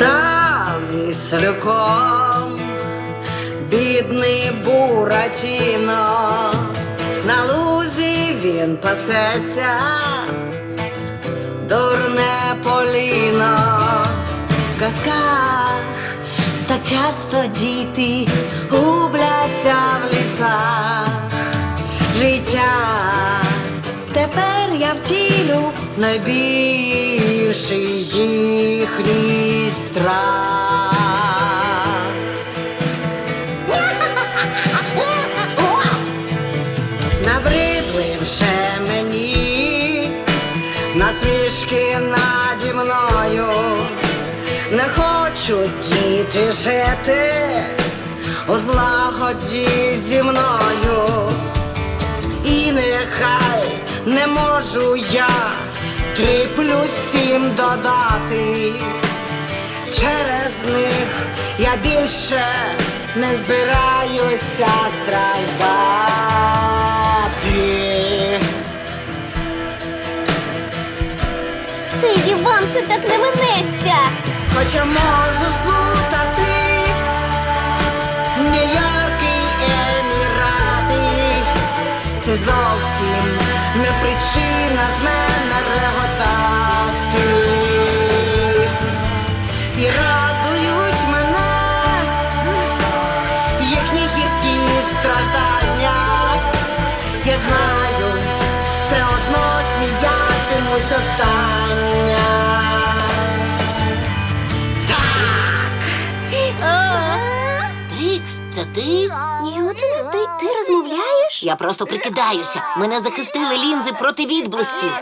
став віслюком, бідний буратіно, на лузі він пасеться, дурне поліно, в казках так часто діти губляться в лісах життя тепер я втілю найбільший їхній страх. Набридливше мені насмішки наді мною, не хочуть діти жити у злагоді зі мною. Не можу я три плюс сім додати. Через них я більше не збираюся страждати. Сиді, вам це так не минеться. Хоча можу сплутати Нью-Йорк і Емірати. Це зовсім не причина з мене реготати. І радують мене їхні гіркі страждання. Я знаю, все одно сміятимусь остання. Трікс, це ти? Ньютоне, ти, ти розмовляєш? Я просто прикидаюся. Мене захистили лінзи проти відблисків.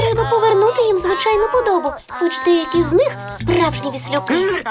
Треба повернути їм звичайну подобу, хоч деякі з них справжні віслюки.